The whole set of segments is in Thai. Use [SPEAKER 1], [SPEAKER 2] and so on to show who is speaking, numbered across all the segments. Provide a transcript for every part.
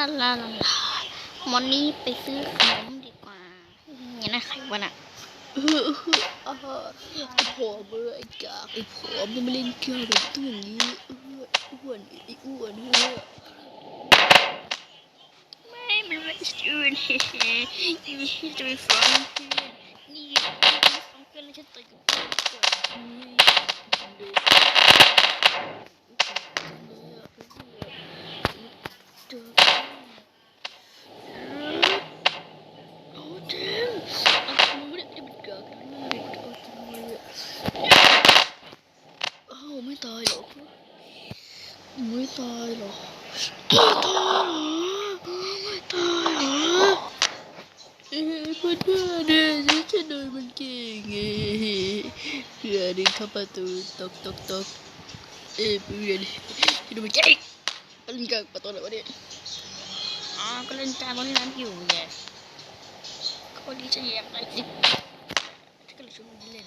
[SPEAKER 1] ลาลาลาลาวันนี้ไปซื้อขนมดีกว่าเนี่ยนะใครวะน่ะ
[SPEAKER 2] เออเออเอไอ้ผัวมึงไอ้กากไอ้ผัวมึงมาเล่นเกมแบบตัวนี้อออ้วนไอ้อ้วนเฮ้ย
[SPEAKER 1] ไม่มันไม่ใช่เฮ้เฮ้นี่จะไปฟ้องเพื่อนนี่ฟ้องเพื่อนแล้วฉันต่อยกับเพื่อนเจอโอ้เจ๋งเอามือเนี่ยจะเป็นกากกันนะเด็กเอาจริงเลยอะ
[SPEAKER 2] อ้าวไม่ตายเหรอไม่ตายเหรอไม่ตายเหรอไม่ตายเหรอเอ้ยเพื่อนเพื่อนเนี่ยฉันโดนมันเก่งไง เพื่อนเข้าประตูตกตกตกเอ้ยเพื่อนฉันโดนมันเก่งมันเก่งประตูไหนวะเนี่ย
[SPEAKER 1] อ๋อก็เล่นจานตอนที่ร้านอยู่ไงคนที่จะแยกอะไรสิฉันก็เลยชวนมันเล่น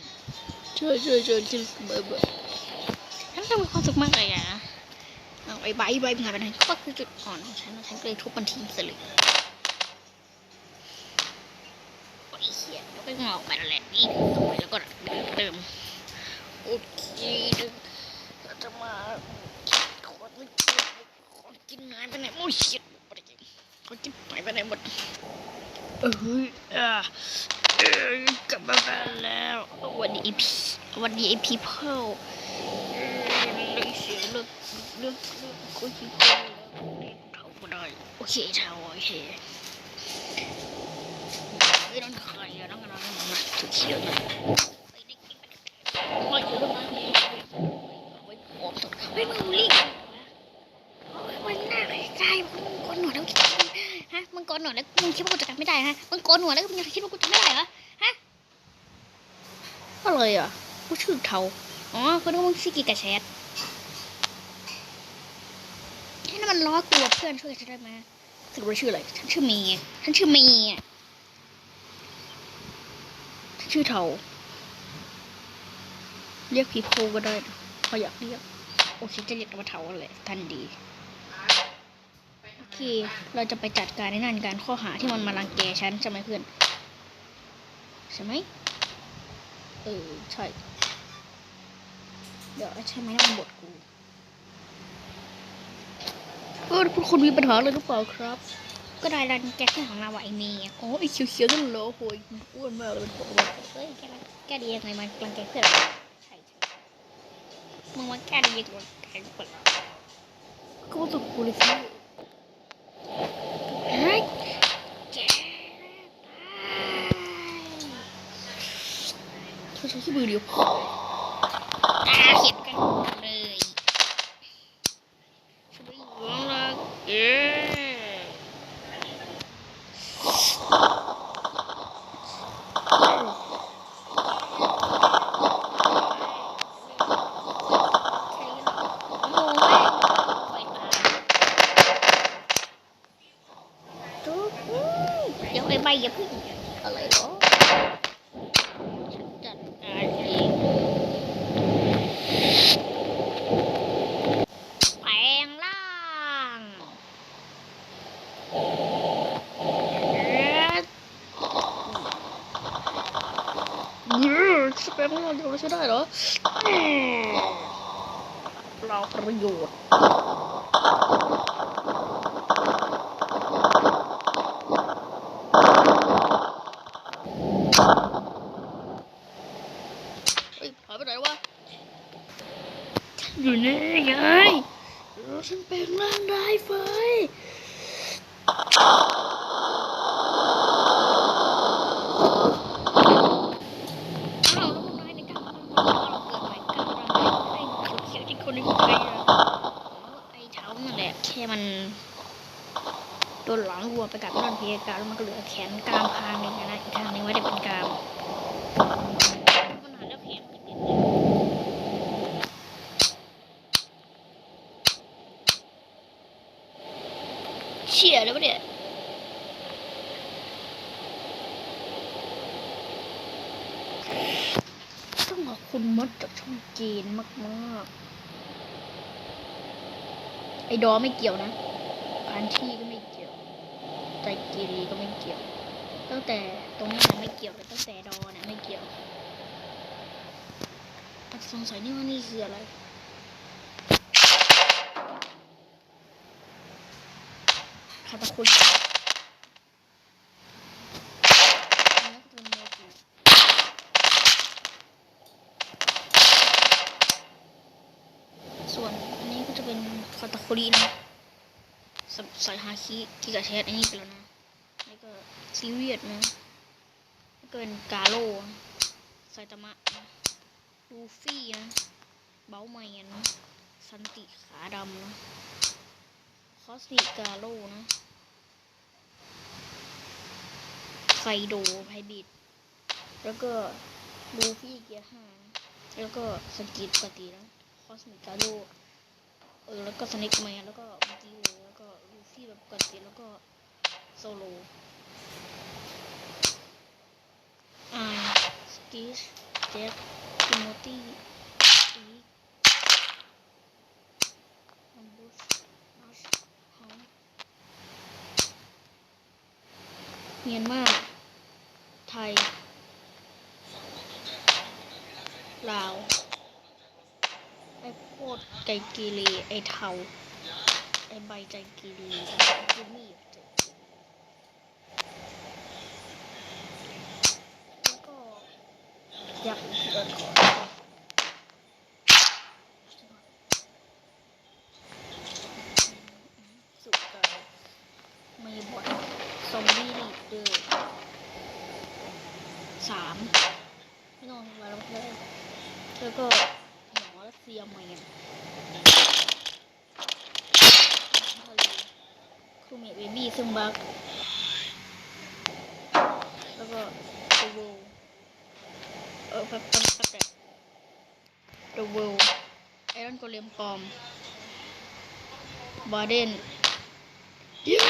[SPEAKER 2] ใช่ใช่ใช่ฉันมาแบบ
[SPEAKER 1] ฉันก็มีความสุขมากเลยอะเอาไอ้ใบใบมันหายไปไหนก็คือจุดอ่อนของฉันฉันก็เลยทุบมันทิ้งซะเลยโอ้ยเหี้ยแล้วก็งอกไปแล้วแหละนี่ตรงไปแล้วก็เติมโอเคดึงเราจะมาขอไม่กินขอกินงานไปไหนโอ้ยเหี้ยไปไหนขอกินหายไปไหนหมดเอ้ยอะกลับมาบ้านแล้ววันดีพีวันดีพีเพิลเลิกเสียงเลิกเลิกเลิกคุยกันแล้วเท่าก็ได้โอเคเท่าโอเคไม่ต้องใครอะต้องกันนะมาถูกเขียวนะไปดิไปเยอะมากเลยไว้ออกตัวเฮ้ยมึงรีบมันน่าใกล้มึงกดหนวดแล้วคิดฮะมึงกดหน วดแล้วมึงคิดว่ากูจะกันไม่ได้ฮะมึงโกดหนวดแล้วมึงคิดว่ากูจะไม่ได้เหรอฮะอะไรอะกูชื่อเทาอ๋อคนที่มึงชื่อกีกาแชทแค่นั้นมันล้อกลัวเพื่อนช่วยฉันได้ไหมสรุปว่าชื่ออะไรฉันชื่อเมย์ฉันชื่อเมย์อะฉันชื่อเทาเรียกพีโพก็ได้นะพออยากเรียกโอเคจะเรียกว่าเทาเลยทันดี โอเราจะไปจัดการในนั่นการข้อหาที่มันมารังแกฉันใช่ไหมเพื่อนใช่ไหมเออใช่เดี๋ยวใช่ไหมนั่นมันบทกูเออพวกคุณมีปัญหาอะไรหรือเปล่าครับ ก็ได้รังแกแค่ของเราไอเมย์อะ
[SPEAKER 2] อ๋อไอ้เขียวๆนั่นเหรอโหยอ้วนมากเลยเป็นผัวมัน
[SPEAKER 1] เฮ้ยแกแกดียังไงมันรังแกเพื่อนใช่ใช่มึงว่าแกดียังไงแกเพื่อน
[SPEAKER 2] ก็ว่าตัวกูเลยสิ
[SPEAKER 1] เฮ้ยแก
[SPEAKER 2] เธอ ใช้ขี้มือเดียว
[SPEAKER 1] ตาเขียนกันเลยช่วยเหลืองละเอ๊เดี๋ยวไอ้ใบอย่าพึ่งอะไรหรอฉันจัดการเองแปลงร่างเอ็ด
[SPEAKER 2] เออสเปรย์ของเราจะใช้ได้เหรอ
[SPEAKER 1] เราประโยชน์
[SPEAKER 2] เฮ้ยหายไปไหนวะ
[SPEAKER 1] อยู่นี่ไง
[SPEAKER 2] เออฉันแปลงร่างได้เฟย
[SPEAKER 1] อ้าวแล้วพวกนายในการเราเกิดใหม่กันเราไอ้เขียวๆที่ คนนึงใครอะไอ้เท้านั่นแหละแค่มันโดนหลังวัวไปกับนอนเพกาแล้วมันก็เหลือแขนกรามพางหนึ่งนะอีกทางนึงไว้ได้เป็นกรามมันหาแล้วแผลมันติดเลยเชี่ยแล้วเนี่ยต้องขอบคุณมดจากช่องจีนมาก ๆ ไอ้ดอไม่เกี่ยวนะพันที่ก็ไม่เกี่ยวใจกีรีก็ไม่เกี่ยว ตั้งแต่ตรงนี้นะไม่เกี่ยวแต่ตั้งแต่ดอเนี่ยไม่เกี่ยวแต่สงสัยนี่ว่านี่คืออะไรคาตาคุนแล้วก็เป็นโมจิส่วนอันนี้ก็จะเป็น คาตาคุรินะสใส่ฮาคิกิกาเชสอันนี้ไปแล้วนะนี่ก็ซีเรียสนะแล้วก็เป็นกาโร่ไซตามะนะลูฟี่นะเบ้าไมนนะซันติขาดำนะคอสมิกาโร่นะไคโดไพบิดแล้วก็ลูฟี่เกียร์ห้าแล้วก็สกิปกตินะคอสมิกาโร่ เออแล้วก็สเน็กแมนแล้วก็มิกิโอแล้วก็ลูฟี่แบบปกติแล้วก็โซโลอ่าสกิชเจ็คติโมตี้อีอันบุชนัชฮังเมียนมาไทยลาว โคตรไกกีรีไอเทาไอใบใจกีรีจิมมี่แล้วก็อยากเดินก่อนสุดเลยมีบทซอมบี้ลีดเดอร์สามไม่ต้องมาลงเลยแล้วก็ียแมนทะเลคูเมดเบบี้ซึ่งบักแล้วก็ตัวเวลเออแป๊บแป๊บแป๊บตัวเวลไอรอนโกเลียมปลอมบาร์เดนยา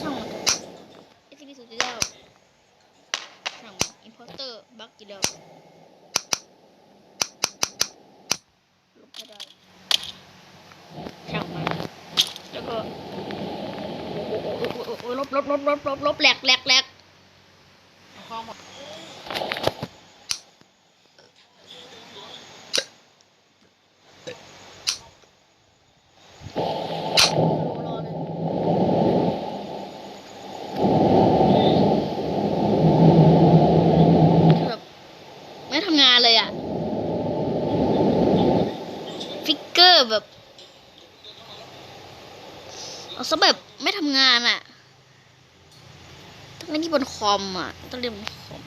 [SPEAKER 1] ช่างมันเถอะ SCP ศูนย์จุดเก้าช่างมัน Imposter บักกี่เดียวลบไม่ได้ช่างมันแล้วก็โอ้โหโอ้โหโอ้โหโอ้โหลบลบลบลบลบลบแหลกแหลกแหลก
[SPEAKER 2] ห้อหมด
[SPEAKER 1] รอเลยคือแบบไม่ ทำงานเลยอะฟิกเกอร์แบบ เอาซะแบบไม่ทำงานอะต้องเล่นที่บนคอมอะต้องเล่นบนคอม